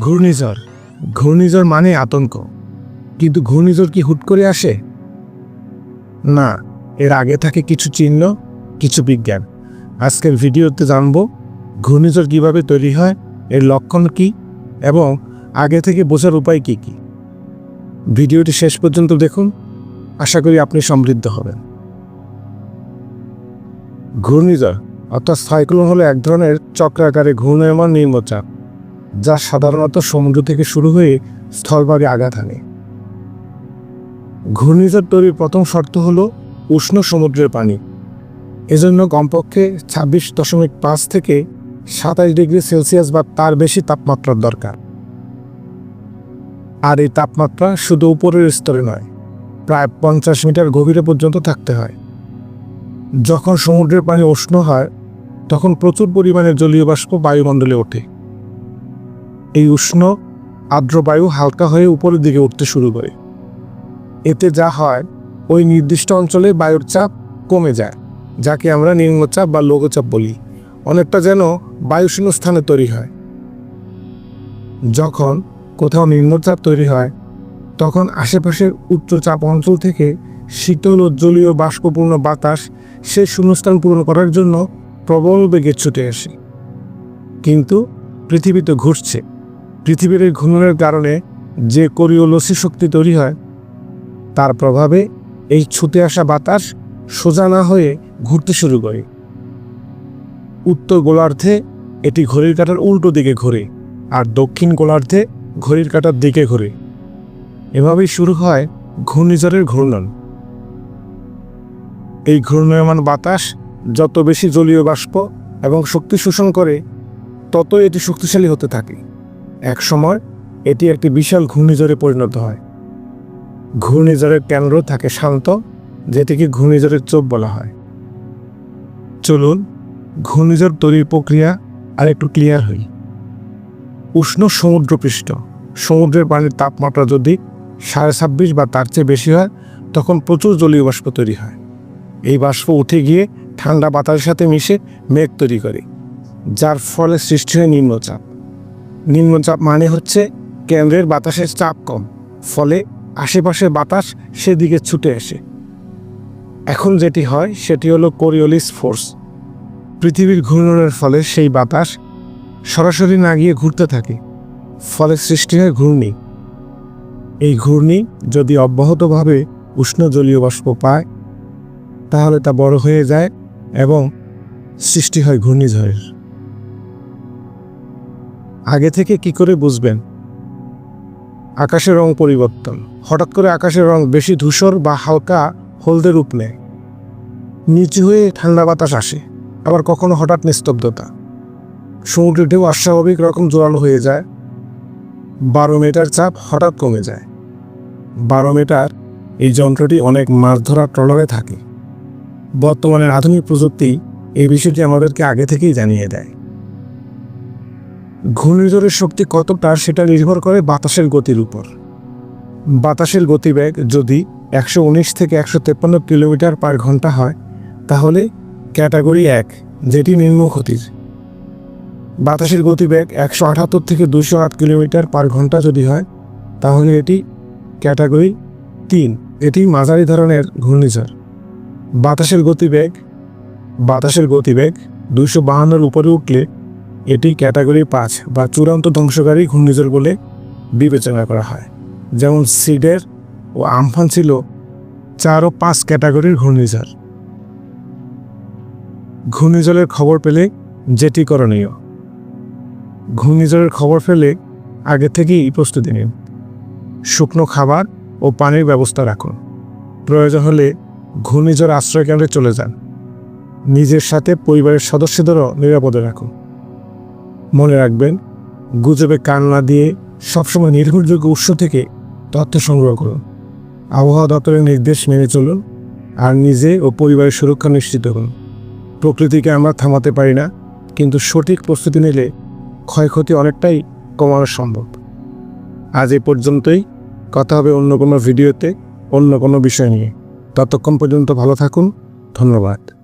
ঘূর্ণিঝড়। ঘূর্ণিঝড় মানে আতঙ্ক। কিন্তু ঘূর্ণিঝড় কি হুট করে আসে? না, এর আগে থাকে কিছু চিহ্ন, কিছু বিজ্ঞান। আজকের ভিডিওতে জানব ঘূর্ণিঝড় কীভাবে তৈরি হয়, এর লক্ষণ কি, এবং আগে থেকে বোঝার উপায় কি কি। ভিডিওটি শেষ পর্যন্ত দেখুন, আশা করি আপনি সমৃদ্ধ হবেন। ঘূর্ণিঝড়, অর্থাৎ সাইক্লোন হলো এক ধরনের চক্রাকারে ঘূর্ণায়মান নিম্নচাপ। যা সাধারণত সমুদ্র থেকে শুরু হয়ে স্থলভাগে আঘাত হানে। ঘূর্ণিঝড় তৈরির প্রথম শর্ত হল উষ্ণ সমুদ্রের পানি। এজন্য কমপক্ষে ছাব্বিশ দশমিক পাঁচ থেকে সাতাশ ডিগ্রি সেলসিয়াস বা তার বেশি তাপমাত্রার দরকার। আর এই তাপমাত্রা শুধু উপরের স্তরে নয়, প্রায় পঞ্চাশ মিটার গভীরে পর্যন্ত থাকতে হয়। যখন সমুদ্রের পানি উষ্ণ হয়, তখন প্রচুর পরিমাণে জলীয় বাষ্প বায়ুমণ্ডলে ওঠে। এই উষ্ণ, আর্দ্র বায়ু হালকা হয়ে উপরের দিকে উঠতে শুরু করে। এতে যা হয়, ওই নির্দিষ্ট অঞ্চলে বায়ুর চাপ কমে যায়, যাকে আমরা নিম্নচাপ বা লঘুচাপ বলি। অনেকটা যেন বায়ুশূন্য স্থানে তৈরি হয়। যখন কোথাও নিম্নচাপ তৈরি হয়, তখন আশেপাশের উচ্চচাপ অঞ্চল থেকে শীতল ও জলীয় বাষ্পপূর্ণ বাতাস সে শূন্যস্থান পূরণ করার জন্য প্রবল বেগে ছুটে আসে। কিন্তু পৃথিবী তো ঘুরছে। পৃথিবীর ঘূর্ণনের কারণে যে কোরিওলসি শক্তি তৈরি হয়, তার প্রভাবে এই ছুটে আসা বাতাস সোজা না হয়ে ঘুরতে শুরু করে। উত্তর গোলার্ধে এটি ঘড়ির কাঁটার উল্টো দিকে ঘোরে আর দক্ষিণ গোলার্ধে ঘড়ির কাটার দিকে ঘোরে। এভাবেই শুরু হয় ঘূর্ণিঝড়ের ঘূর্ণন। এই ঘূর্ণায়মান বাতাস যত বেশি জলীয় বাষ্প এবং শক্তি শোষণ করে তত এটি শক্তিশালী হতে থাকে। এক সময় এটি একটি বিশাল ঘূর্ণিঝড়ে পরিণত হয়। ঘূর্ণিঝড়ের কেন্দ্র থাকে শান্ত, যেটিকে ঘূর্ণিঝড়ের চোখ বলা হয়। চলুন, ঘূর্ণিঝড় তৈরির প্রক্রিয়া আর একটু ক্লিয়ার হই। উষ্ণ সমুদ্রপৃষ্ঠ। সমুদ্রের পানির তাপমাত্রা যদি সাড়ে ছাব্বিশ বা তার চেয়ে বেশি হয়, তখন প্রচুর জলীয় বাষ্প তৈরি হয়। এই বাষ্প উঠে গিয়ে ঠান্ডা বাতাসের সাথে মিশে মেঘ তৈরি করে, যার ফলে সৃষ্টি হয় নিম্নচাপ। নিম্নচাপ মানে হচ্ছে কেন্দ্রের বাতাসের চাপ কম, ফলে আশেপাশের বাতাস সেদিকে ছুটে আসে। এখন যেটি হয়, সেটি হলো কোরিওলিস ফোর্স। পৃথিবীর ঘূর্ণনের ফলে সেই বাতাস সরাসরি না গিয়ে ঘুরতে থাকে, ফলে সৃষ্টি হয় ঘূর্ণি। এই ঘূর্ণি যদি অব্যাহতভাবে উষ্ণ জলীয় বাষ্প পায়, তাহলে তা বড় হয়ে যায় এবং সৃষ্টি হয় ঘূর্ণিঝড়ের। আগে থেকে কি করে বুঝবেন? আকাশের রং পরিবর্তন। হঠাৎ করে আকাশের রং বেশি ধূসর বা হালকা হলদে রূপ নেয়। নিচু হয়ে ঠান্ডা বাতাস আসে, আবার কখনো হঠাৎ নিস্তব্ধতা। সমুদ্রের ঢেউ অস্বাভাবিক রকম জোরালো হয়ে যায়। বারো মিটার চাপ হঠাৎ কমে যায়। বারো মিটার, এই যন্ত্রটি অনেক মাছ ধরা ট্রলারে থাকে। বর্তমানের আধুনিক প্রযুক্তি এই বিষয়টি আমাদেরকে আগে থেকেই জানিয়ে দেয়। ঘূর্ণিঝড়ের শক্তি কতটা সেটা নির্ভর করে বাতাসের গতির উপর। বাতাসের গতিবেগ যদি একশো উনিশ থেকে একশো তেপ্পান্ন কিলোমিটার পার ঘণ্টা হয়, তাহলে ক্যাটাগরি এক, যেটি নিম্ন ক্ষতির। বাতাসের গতিবেগ একশো আটাত্তর থেকে দুশো আট কিলোমিটার পার ঘণ্টা যদি হয়, তাহলে এটি ক্যাটাগরি তিন, এটি মাঝারি ধরনের ঘূর্ণিঝড়। বাতাসের গতিবেগ বাতাসের গতিবেগ দুশো বাহান্নর উপরে উঠলে এটি ক্যাটাগরি পাঁচ বা চূড়ান্ত ধ্বংসকারী ঘূর্ণিঝড় বলে বিবেচনা করা হয়। যেমন সিডের ও আমফান ছিল চার ও পাঁচ ক্যাটাগরির ঘূর্ণিঝড়। ঘূর্ণিঝড়ের খবর পেলে যেটি করণীয়। ঘূর্ণিঝড়ের খবর পেলে আগে থেকেই প্রস্তুতি নিন। শুকনো খাবার ও পানির ব্যবস্থা রাখুন। প্রয়োজন হলে ঘূর্ণিঝড় আশ্রয়কেন্দ্রে চলে যান। নিজের সাথে পরিবারের সদস্যদেরও নিরাপদে রাখুন। মনে রাখবেন, গুজবে কান না দিয়ে সবসময় নির্ভরযোগ্য উৎস থেকে তথ্য সংগ্রহ করুন। আবহাওয়া দপ্তরের নির্দেশ মেনে চলুন আর নিজে ও পরিবারের সুরক্ষা নিশ্চিত করুন। প্রকৃতিকে আমরা থামাতে পারি না, কিন্তু সঠিক প্রস্তুতি নিলে ক্ষয়ক্ষতি অনেকটাই কমানো সম্ভব। আজ এই পর্যন্তই। কথা হবে অন্য কোনো ভিডিওতে, অন্য কোনো বিষয় নিয়ে। ততক্ষণ পর্যন্ত ভালো থাকুন। ধন্যবাদ।